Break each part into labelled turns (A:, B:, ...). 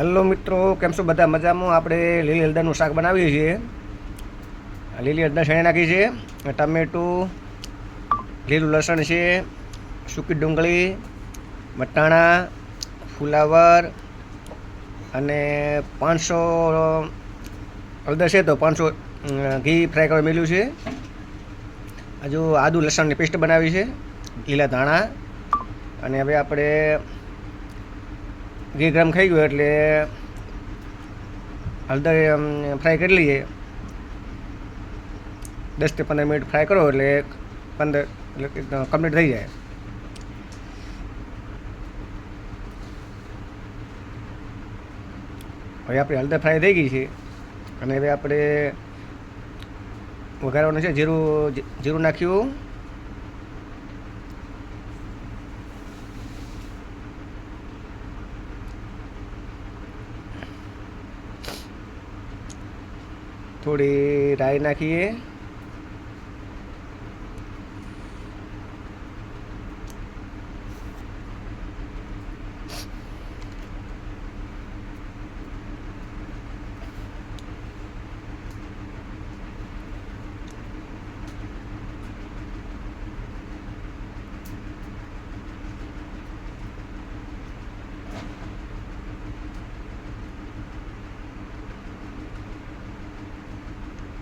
A: Hello મિત્રો, કેમ છો બધા મજામાં? આપણે લીલી હળદરનું શાક બનાવીએ છીએ. લીલી હળદર છણી નાખી છે? ટમેટું, લીલું લસણ છે, સૂકી ડુંગળી મટાણા ફુલાવર અને પાંચસો હળદર છે તો પાંચસો ઘી ફ્રાય કરવા મેલ્યું છે. હજુ આદુ લસણની પેસ્ટ બનાવી છે લીલા ધાણા. અને હવે આપણે ઘી ગરમ થઈ ગયું એટલે હળદર ફ્રાય કરી લઈએ. દસથી પંદર મિનિટ ફ્રાય કરો એટલે પંદર, એટલે કમ્પ્લીટ થઈ જાય. હવે આપણે હળદર ફ્રાય થઈ ગઈ છે અને હવે આપણે વઘારવાનું છે જીરું જીરું નાખ્યું. થોડી રાઈ નાખીએ.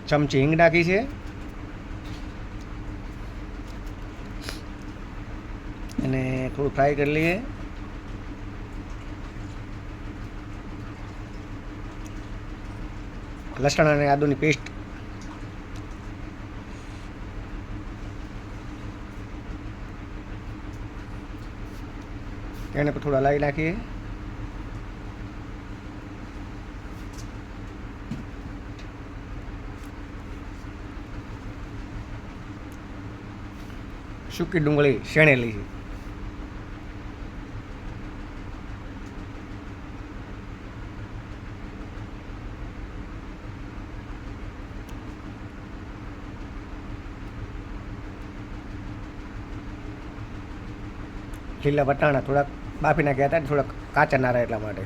A: ચમચી હિંગ નાખી છે. અને થોડું ફ્રાય કરી લઈએ. લસણ અને આદુની પેસ્ટ એને થોડા લાવી નાખીએ. સૂકી ડુંગળી શેણેલી છે. લીલા વટાણા થોડાક બાફી નાખ્યા હતા થોડાક કાચા ના રહે એટલા માટે.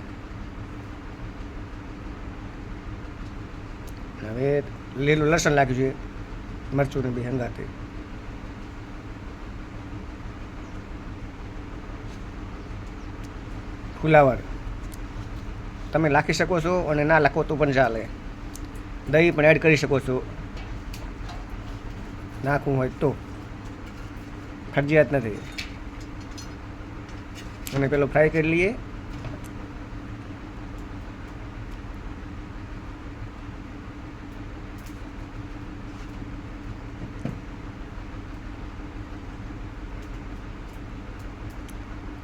A: હવે લીલું લસણ લાગ્યું છે મરચું ને બી હંગાથી ફુલાવર તમે લાખી શકો છો અને ના લખો તો પણ ચાલે. દહીં પણ એડ કરી શકો છો. નાખવું હોય તો. ફરજિયાત નથી. અને પેલો ફ્રાય કરી લઈએ.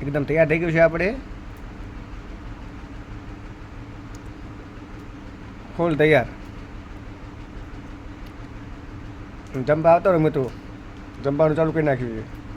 A: એકદમ તૈયાર થઈ ગયું છે આપણે. ફૂલ તૈયાર. જમવા આવતો ને મિત્રો. જમવાનું ચાલુ કરી નાખ્યું છે.